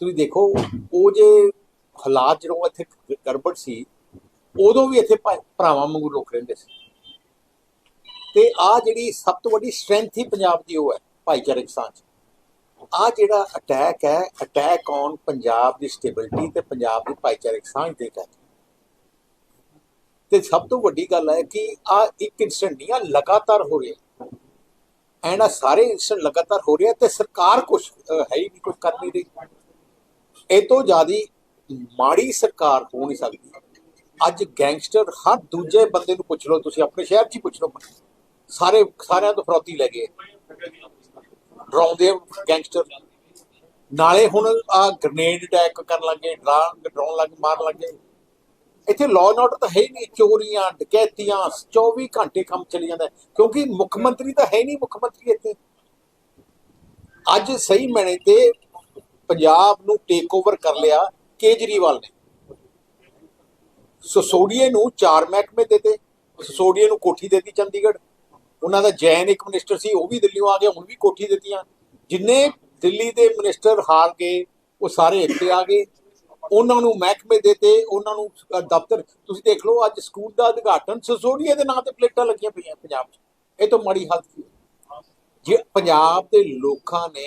ਤੁਸੀਂ ਦੇਖੋ, ਉਹ ਜੇ ਹਾਲਾਤ ਜਦੋਂ ਇੱਥੇ ਗੜਬੜ ਸੀ, ਉਦੋਂ ਵੀ ਇੱਥੇ ਭਰਾਵਾਂ ਵਾਂਗੂ ਲੋਕ ਰਹਿੰਦੇ ਸੀ। ਤੇ ਆ ਜਿਹੜੀ ਸਭ ਤੋਂ ਵੱਡੀ ਸਟਰੈਂਥ ਹੀ ਪੰਜਾਬ ਦੀ, ਉਹ ਹੈ ਭਾਈਚਾਰਕ ਸਾਂਝ। ਆ ਜਿਹੜਾ ਅਟੈਕ ਹੈ ਅਟੈਕ ਔਨ ਪੰਜਾਬ ਦੀ ਸਟੇਬਿਲਿਟੀ ਤੇ ਪੰਜਾਬ ਦੀ ਭਾਈਚਾਰਕ ਸਾਂਝ ਦੇ ਅਟੈਕ ਤੇ ਸਭ ਤੋਂ ਵੱਡੀ ਗੱਲ ਹੈ ਕਿ ਆ ਇੱਕ ਇਨਸੀਡੈਂਟ ਨਹੀਂ ਆ ਲਗਾਤਾਰ ਹੋ ਰਿਹਾ। ਐਂਡ ਆ ਸਾਰੇ ਇਨਸੀਡੈਂਟ ਲਗਾਤਾਰ ਹੋ ਰਿਹਾ ਤੇ ਸਰਕਾਰ ਕੁਝ ਹੈ ਹੀ ਨਹੀਂ ਕੁਝ ਕਰ ਨਹੀਂ ਰਹੀ। ਇਹ ਤੋਂ ਜ਼ਿਆਦੀ ਮਾੜੀ ਸਰਕਾਰ ਹੋ ਨਹੀਂ ਸਕਦੀ। ਅੱਜ ਗੈਂਗਸਟਰ ਹਰ ਦੂਜੇ ਬੰਦੇ ਨੂੰ ਪੁੱਛ ਲਓ, ਤੁਸੀਂ ਆਪਣੇ ਸ਼ਹਿਰ 'ਚ ਹੀ ਪੁੱਛ ਲਓ। ਸਾਰੇ, ਸਾਰਿਆਂ ਤੋਂ ਫਰੌਤੀ ਲੈ ਗਏ। ਡਰਾਉਂਦੇ ਗੈਂਗਸਟਰ। ਨਾਲੇ ਹੁਣ ਆ ਗ੍ਰਨੇਡ ਅਟੈਕ ਕਰਨ ਲੱਗੇ ਡਰਾਉਣ ਡਰਾਉਣ ਲੱਗ, ਮਾਰਨ ਲੱਗੇ ਇੱਥੇ ਲਾਅ ਐਂਡ ਆਰਡਰ ਤਾਂ ਹੈ ਹੀ ਨਹੀਂ, ਚੋਰੀਆਂ, ਡਕੈਤੀਆਂ 24 ਘੰਟੇ ਕੰਮ ਚੱਲੀ ਜਾਂਦਾ। ਕਿਉਂਕਿ ਮੁੱਖ ਮੰਤਰੀ ਤਾਂ ਹੈ ਨਹੀਂ, ਮੁੱਖ ਮੰਤਰੀ ਇੱਥੇ। ਅੱਜ ਸਹੀ ਮੈਨੇ ਤੇ ਪੰਜਾਬ ਨੂੰ ਟੇਕ ਓਵਰ ਕਰ ਲਿਆ ਕੇਜਰੀਵਾਲ ਨੇ। ਸਸੋਡੀਏ ਨੂੰ ਚਾਰ ਮਹਿਕਮੇ ਦਿੱਤੇ ਸਸੋਡੀਏ ਨੂੰ ਕੋਠੀ ਦਿੱਤੀ ਚੰਡੀਗੜ੍ਹ। ਉਹਨਾਂ ਦਾ ਜੈਨ ਇੱਕ ਮਿਨਿਸਟਰ ਸੀ, ਉਹ ਵੀ ਦਿੱਲੀੋਂ ਆ ਗਿਆ, ਹੁਣ ਵੀ ਕੋਠੀ ਦਿੱਤੀਆਂ। ਜਿੰਨੇ ਦਿੱਲੀ ਦੇ ਮਿਨਿਸਟਰ ਹਾਰ ਗਏ, ਉਹ ਸਾਰੇ ਇੱਥੇ ਆ ਗਏ। ਉਹਨਾਂ ਨੂੰ ਮਹਿਕਮੇ ਦਿੱਤੇ ਉਹਨਾਂ ਨੂੰ ਦਫ਼ਤਰ। ਤੁਸੀਂ ਦੇਖ ਲਓ, ਅੱਜ ਸਕੂਲ ਦਾ ਉਦਘਾਟਨ ਸਸੋਡੀਏ ਦੇ ਨਾਂ ਤੇ ਪਲੇਟਾਂ ਲੱਗੀਆਂ ਪਈਆਂ ਪੰਜਾਬ 'ਚ। ਇਹ ਤੋਂ ਮਾੜੀ ਹਾਲਤ ਹੈ? ਜੇ ਪੰਜਾਬ ਦੇ ਲੋਕਾਂ ਨੇ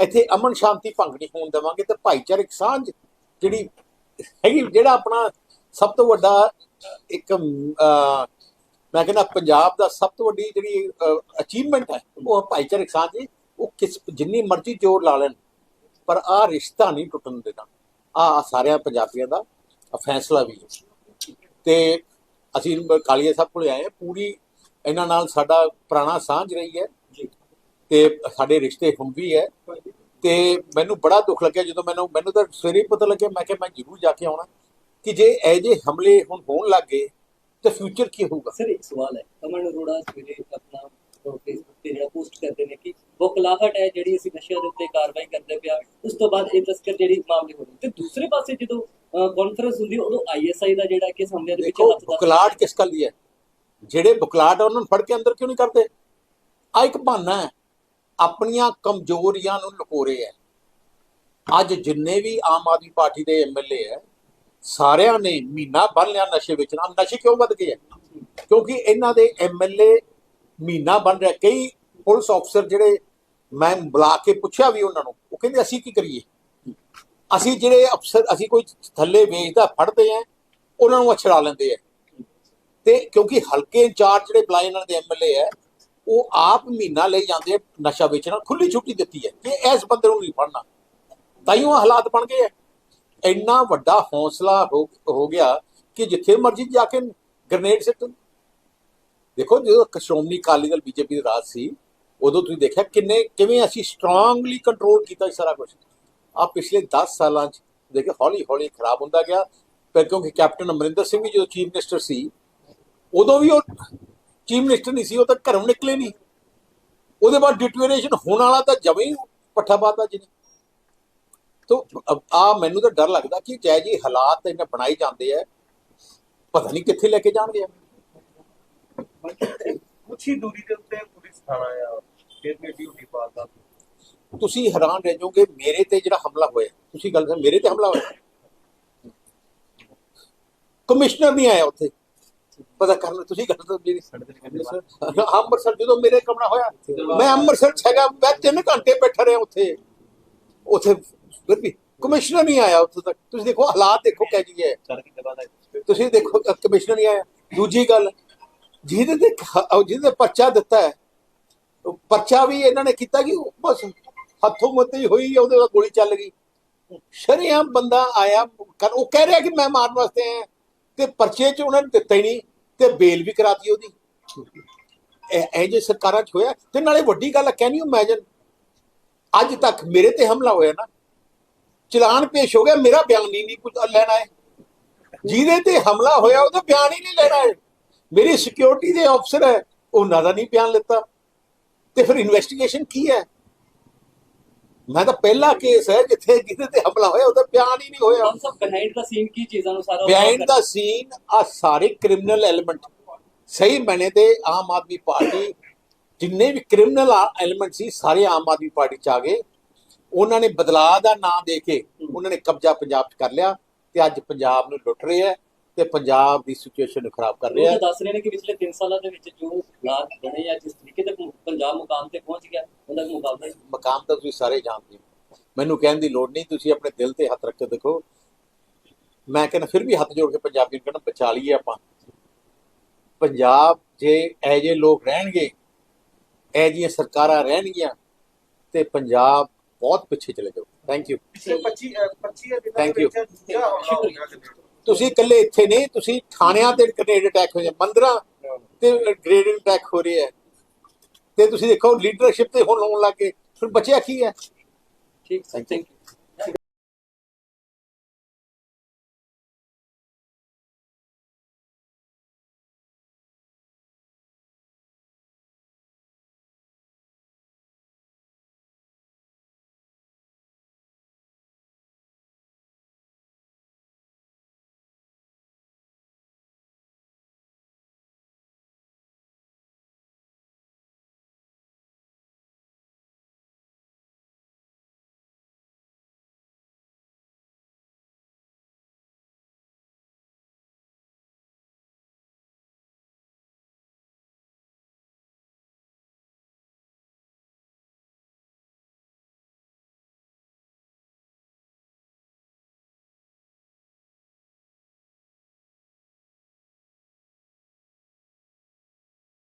ਇੱਥੇ ਅਮਨ ਸ਼ਾਂਤੀ ਭੰਗ ਨਹੀਂ ਹੋਣ ਦੇਵਾਂਗੇ ਤੇ ਭਾਈਚਾਰਕ ਸਾਂਝ ਜਿਹੜੀ ਹੈਗੀ ਜਿਹੜਾ ਆਪਣਾ ਸਭ ਤੋਂ ਵੱਡਾ ਇੱਕ ਮੈਂ ਕਹਿੰਦਾ ਪੰਜਾਬ ਦਾ ਸਭ ਤੋਂ ਵੱਡੀ ਜਿਹੜੀ ਅਚੀਵਮੈਂਟ ਹੈ ਉਹ ਭਾਈਚਾਰਕ ਸਾਂਝ ਹੈ। ਉਹ ਕਿਸ ਜਿੰਨੀ ਮਰਜ਼ੀ ਜ਼ੋਰ ਲਾ ਲੈਣ ਪਰ ਆ ਰਿਸ਼ਤਾ ਨਹੀਂ ਟੁੱਟਣ ਦੇਣਾ। ਆ ਸਾਰਿਆਂ ਪੰਜਾਬੀਆਂ ਦਾ ਫੈਸਲਾ ਵੀ ਹੈ। ਤੇ ਅਸੀਂ ਕਾਲੀਆ ਸਾਹਿਬ ਕੋਲੇ ਆਏ ਹਾਂ, ਪੂਰੀ ਇਹਨਾਂ ਨਾਲ ਸਾਡਾ ਪੁਰਾਣਾ ਸਾਂਝ ਰਹੀ ਹੈ। ਤੇ ਸਾਡੇ ਰਿਸ਼ਤੇ ਹੁਣ ਵੀ ਹੈ ਤੇ ਮੈਨੂੰ ਬੜਾ ਦੁੱਖ ਲੱਗਿਆ ਜਦੋਂ ਮੈਨੂੰ ਮੈਨੂੰ ਤਾਂ ਸਵੇਰੇ ਪਤਾ ਲੱਗਿਆ ਮੈਂ ਕਿਹਾ ਮੈਂ ਜ਼ਰੂਰ ਜਾ ਕੇ ਆਉਣਾ। ਕਿ ਜੇ ਇਹ ਜੇ ਹਮਲੇ ਹੁਣ ਹੋਣ ਲੱਗੇ ਤੇ ਫਿਊਚਰ ਕੀ ਹੋਊਗਾ? ਸਰ ਇੱਕ ਸਵਾਲ ਹੈ। ਅਮਨ ਅਰੋੜਾ ਸਵੇਰੇ ਆਪਣਾ ਫੇਸਬੁੱਕ ਤੇ ਜਿਹੜਾ ਪੋਸਟ ਕਰਦੇ ਨੇ ਕਿ ਬੁਖਲਾਹਟ ਹੈ ਜਿਹੜੀ ਅਸੀਂ ਨਸ਼ਿਆਂ ਦੇ ਉੱਤੇ ਕਾਰਵਾਈ ਕਰਦੇ ਪਿਆ ਉਸ ਤੋਂ ਬਾਅਦ ਇਹ ਤਸਕਰ ਜਿਹੜੀ ਮਾਮਲੇ ਹੋ ਤੇ ਦੂਸਰੇ ਪਾਸੇ ਜਦੋਂ ਕਾਨਫਰੰਸ ਹੁੰਦੀ ਉਦੋਂ ਆਈਐਸਆਈ ਦਾ ਜਿਹੜਾ ਕਿ ਸਾਹਮਣੇ ਦੇ ਵਿੱਚ ਹੱਥ ਦਾ ਬੁਕਲਾਟ ਕਿਸ ਗੱਲ ਦੀ ਹੈ? ਜਿਹੜੇ ਬੁਕਲਾਟ ਉਹਨਾਂ ਨੂੰ ਫੜ ਕੇ ਅੰਦਰ ਕਿਉਂ ਨਹੀਂ ਕਰਦੇ? ਆ ਇੱਕ ਬਹਾਨਾ ਹੈ। ਆਪਣੀਆਂ ਕਮਜ਼ੋਰੀਆਂ ਨੂੰ ਲੁਕੋ ਰਹੇ ਹੈ। ਅੱਜ ਜਿੰਨੇ ਵੀ ਆਮ ਆਦਮੀ ਪਾਰਟੀ ਦੇ ਐਮਐਲਏ ਹੈ, ਸਾਰਿਆਂ ਨੇ ਮਹੀਨਾ ਬੰਨ ਲਿਆ ਨਸ਼ੇ ਵਿੱਚ। ਨਾ ਨਸ਼ੇ ਕਿਉਂ ਵੱਧ ਗਏ ਹੈ? ਕਿਉਂਕਿ ਇਹਨਾਂ ਦੇ ਐਮਐਲਏ ਮਹੀਨਾ ਬਣ ਰਿਹਾ। ਕਈ ਪੁਲਿਸ ਅਫਸਰ ਜਿਹੜੇ ਮੈਂ ਬੁਲਾ ਕੇ ਪੁੱਛਿਆ ਵੀ ਉਹਨਾਂ ਨੂੰ, ਉਹ ਕਹਿੰਦੇ, ਅਸੀਂ ਕੀ ਕਰੀਏ? ਅਸੀਂ ਜਿਹੜੇ ਅਫਸਰ, ਅਸੀਂ ਕੋਈ ਥੱਲੇ ਵੇਚਦਾ, ਫੜਦੇ ਆ ਉਹਨਾਂ ਨੂੰ ਅਛੜਾ ਲੈਂਦੇ ਆ ਤੇ ਕਿਉਂਕਿ ਹਲਕੇ ਇੰਚਾਰਜ ਜਿਹੜੇ ਬੁਲਾਏ ਇਹਨਾਂ ਦੇ ਐਮਐਲਏ ਹੈ ਉਹ ਆਪ ਮਹੀਨਾ ਲਈ ਜਾਂਦੇ ਨਸ਼ਾ ਵੇਚਣਾ, ਖੁੱਲੀ ਛੁੱਟੀ ਦਿੱਤੀ ਹੈ ਕਿ ਇਸ ਬੰਦੇ ਨੂੰ ਨਹੀਂ ਫੜਨਾ। ਤਾਈਓ ਹਾਲਾਤ ਬਣ ਗਏ ਇੰਨਾ ਵੱਡਾ ਹੌਸਲਾ ਹੋ ਗਿਆ ਕਿ ਜਿੱਥੇ ਮਰਜ਼ੀ ਜਾ ਕੇ ਗ੍ਰਨੇਡ ਸਿੱਟ ਦੇਖੋ, ਜਦੋਂ ਸ਼੍ਰੋਮਣੀ ਅਕਾਲੀ ਦਲ ਬੀਜੇਪੀ ਦਾ ਰਾਜ ਸੀ, ਉਦੋਂ ਤੁਸੀਂ ਦੇਖਿਆ ਕਿੰਨੇ, ਕਿਵੇਂ ਅਸੀਂ ਸਟਰੋਂਗਲੀ ਕੰਟਰੋਲ ਕੀਤਾ ਸਾਰਾ ਕੁਝ ਆ ਪਿਛਲੇ 10 ਸਾਲਾਂ ਚ ਦੇਖਿਆ ਹੌਲੀ ਹੌਲੀ ਖਰਾਬ ਹੁੰਦਾ ਗਿਆ। ਪਰ ਕਿਉਂਕਿ ਕੈਪਟਨ ਅਮਰਿੰਦਰ ਸਿੰਘ ਵੀ ਜਦੋਂ ਚੀਫ ਮਿਨਿਸਟਰ ਸੀ, ਉਦੋਂ ਵੀ ਉਹ ਚੀਫ ਮਿਨਿਸਟਰ ਨਹੀਂ ਸੀ ਉਹ ਤਾਂ ਘਰੋਂ ਨਿਕਲੇ ਨਹੀਂ। ਉਹਦੇ ਬਾਅਦ ਡਿਟੂਰੇਸ਼ਨ ਹੋਣ ਵਾਲਾ ਤਾਂ ਜਮੇ ਹੀ ਪੱਠਾ ਬਾਤਾ ਜੀ ਨੇ। ਤੋ ਆ ਮੈਨੂੰ ਤਾਂ ਡਰ ਲੱਗਦਾ ਕਿ ਜੈ ਜੀ ਹਾਲਾਤ ਇਹਨਾਂ ਬਣਾਈ ਜਾਂਦੇ ਆ ਪਤਾ ਨਹੀਂ ਕਿੱਥੇ ਲੈ ਕੇ ਜਾਣਗੇ। ਕੁਛ ਹੀ ਦੂਰੀ ਦੇ ਉੱਤੇ ਪੁਲਿਸ ਥਾਣਾ ਆ ਫਿਰ ਵੀ ਡਿਊਟੀ ਪਾਦਾ ਤੁਸੀਂ ਹੈਰਾਨ ਰਹਿ ਜਾਓਗੇ ਮੇਰੇ ਤੇ ਜਿਹੜਾ ਹਮਲਾ ਹੋਇਆ ਤੁਸੀਂ ਗੱਲ ਕਰ ਮੇਰੇ ਤੇ ਹਮਲਾ ਹੋਇਆ। ਕਮਿਸ਼ਨਰ ਨਹੀਂ ਆਇਆ ਉੱਥੇ। ਪਤਾ ਕਰਨ ਤੁਸੀਂ ਗੱਲ ਤਾਂ ਮੇਰੀ ਅੰਮ੍ਰਿਤਸਰ ਜਦੋਂ ਮੇਰੇ ਕਮਰਾ ਹੋਇਆ ਮੈਂ ਅੰਮ੍ਰਿਤਸਰ ਹੈਗਾ ਮੈਂ 3 ਘੰਟੇ ਬੈਠਾ ਰਿਹਾ ਉੱਥੇ। ਉੱਥੇ ਫਿਰ ਵੀ ਕਮਿਸ਼ਨਰ ਨਹੀਂ ਆਇਆ ਉੱਥੇ ਤੱਕ। ਤੁਸੀਂ ਦੇਖੋ ਹਾਲਾਤ ਦੇਖੋ ਕਹਿ ਜੀ ਹੈ ਤੁਸੀਂ ਦੇਖੋ ਕਮਿਸ਼ਨਰ ਨਹੀਂ ਆਇਆ। ਦੂਜੀ ਗੱਲ ਜਿਹਦੇ ਤੇ ਜਿਹਦੇ ਪਰਚਾ ਦਿੱਤਾ ਹੈ ਪਰਚਾ ਵੀ ਇਹਨਾਂ ਨੇ ਕੀਤਾ ਕਿ ਬਸ ਹੱਥੋਂ ਮੱਤੀ ਹੋਈ ਉਹਦੇ ਨਾਲ ਗੋਲੀ ਚੱਲ ਗਈ। ਸ਼ਰੇਆਮ ਬੰਦਾ ਆਇਆ ਕਰ- ਉਹ ਕਹਿ ਰਿਹਾ ਕਿ ਮੈਂ ਮਾਰਨ ਵਾਸਤੇ ਆਇਆ। ਤੇ ਪਰਚੇ 'ਚ ਉਹਨਾਂ ਨੇ ਦਿੱਤਾ ਹੀ ਨਹੀਂ। ਤੇ ਬੇਲ ਵੀ ਕਰਾਤੀ ਉਹਦੀ। ਇਹ ਜੇ ਸਰਕਾਰਾਂ 'ਚ ਹੋਇਆ, ਤੇ ਨਾਲੇ ਵੱਡੀ ਗੱਲ ਕੈਨ ਯੂ ਇਮੇਜਿਨ ਅੱਜ ਤੱਕ ਮੇਰੇ ਤੇ ਹਮਲਾ ਹੋਇਆ ਨਾ। ਚਲਾਨ ਪੇਸ਼ ਹੋ ਗਿਆ, ਮੇਰਾ ਬਿਆਨ ਹੀ ਨਹੀਂ ਕੁਝ ਲੈਣਾ ਹੈ। ਜਿਹਦੇ ਤੇ ਹਮਲਾ ਹੋਇਆ, ਉਹਦਾ ਬਿਆਨ ਹੀ ਨਹੀਂ ਲੈਣਾ ਹੈ। ਮੇਰੀ ਸਿਕਿਉਰਿਟੀ ਦੇ ਅਫਸਰ ਹੈ, ਉਹਨਾਂ ਦਾ ਨਹੀਂ ਬਿਆਨ ਲਿੱਤਾ। ਤੇ ਫਿਰ ਇਨਵੈਸਟੀਗੇਸ਼ਨ ਕੀ ਹੈ? ਮੈਂ ਤਾਂ ਪਹਿਲਾ ਕੇਸ ਹੈ, ਜਿੱਥੇ ਜਿਹਦੇ ਤੇ ਹਮਲਾ ਹੋਇਆ, ਉਹਦਾ ਹੀ ਨਹੀਂ ਹੋਇਆ। ਸਭ ਬਿਹਾਈਂਡ ਦਾ ਸੀਨ ਕੀ ਚੀਜ਼ਾਂ ਨੂੰ ਸਾਰਾ ਬਿਹਾਈਂਡ ਦਾ ਸੀਨ ਆ ਸਾਰੇ ਕ੍ਰਿਮੀਨਲ ਐਲੀਮੈਂਟ ਸਹੀ ਮੈਨੇ ਤੇ ਆਮ ਆਦਮੀ ਪਾਰਟੀ ਜਿੰਨੇ ਵੀ ਕ੍ਰਿਮੀਨਲ ਐਲੀਮੈਂਟ ਸੀ ਸਾਰੇ ਆਮ ਆਦਮੀ ਪਾਰਟੀ ਚ ਆ ਗਏ। ਉਹਨਾਂ ਨੇ ਬਦਲਾਅ ਦਾ ਨਾਂ ਦੇ ਕੇ ਉਹਨਾਂ ਨੇ ਕਬਜ਼ਾ ਪੰਜਾਬ 'ਚ ਕਰ ਲਿਆ ਤੇ ਅੱਜ ਪੰਜਾਬ ਨੂੰ ਲੁੱਟ ਰਹੇ ਹੈ ਤੇ ਪੰਜਾਬ ਦੀ ਸਿਚੁਏਸ਼ਨ ਨੂੰ ਖਰਾਬ ਕਰ ਰਹੇ ਹੈ ਦੱਸ ਰਹੇ ਨੇ ਕਿ ਪਿਛਲੇ 3 ਸਾਲਾਂ ਦੇ ਵਿੱਚ ਜੋ ਹਾਲਾਤ ਬਣੇ ਆ ਜਿਸ ਤਰੀਕੇ ਤੱਕ ਪੰਜਾਬ ਮੁਕਾਮ ਤੇ ਪਹੁੰਚ ਗਿਆ ਉਹਦਾ ਕੋਈ ਮੁਕਾਬਲਾ। ਮਕਾਮ ਤਾਂ ਤੁਸੀਂ ਸਾਰੇ ਜਾਣਦੇ ਹੋ। ਮੈਨੂੰ ਕਹਿਣ ਦੀ ਲੋੜ ਨਹੀਂ ਤੁਸੀਂ ਆਪਣੇ ਦਿਲ ਤੇ ਹੱਥ ਰੱਖ ਕੇ ਦੇਖੋ। ਮੈਂ ਕਹਿੰਦਾ ਫਿਰ ਵੀ ਹੱਥ ਜੋੜ ਕੇ ਪੰਜਾਬੀ ਨੂੰ ਕਹਿੰਦਾ ਬਚਾ ਲਈਏ ਆਪਾਂ। ਪੰਜਾਬ ਜੇ ਜਿਹੇ ਲੋਕ ਰਹਿਣਗੇ ਇਹ ਜਿਹੀਆਂ ਸਰਕਾਰਾਂ ਰਹਿਣਗੀਆਂ ਤੇ ਪੰਜਾਬ ਬਹੁਤ ਪਿੱਛੇ ਚਲੇ ਜਾਊ। ਥੈਂਕ ਯੂ ਪਿਛਲੇ 25 ਅ, 25 ਦਿਨਾਂ Thank ਦੇ you. ਵਿੱਚ ਦੂਜਾ ਹਮਲਾ ਹੋ ਗਿਆ ਕਿਤੇ। ਤੁਸੀਂ ਇਕੱਲੇ ਇੱਥੇ ਨਹੀਂ ਤੁਸੀਂ ਥਾਣਿਆਂ ਤੇ ਗ੍ਰੇਡ ਅਟੈਕ ਹੋ ਜਾਂਦੇ ਮੰਦਰਾਂ ਤੇ ਗ੍ਰੇਡ ਅਟੈਕ ਹੋ ਰਹੇ ਹੈ ਤੇ ਤੁਸੀਂ ਦੇਖੋ ਲੀਡਰਸ਼ਿਪ ਤੇ ਹੁਣ ਹੋਣ ਲੱਗੇ ਫਿਰ ਬਚਿਆ ਕੀ ਹੈ? ਠੀਕ Thank you. Thank you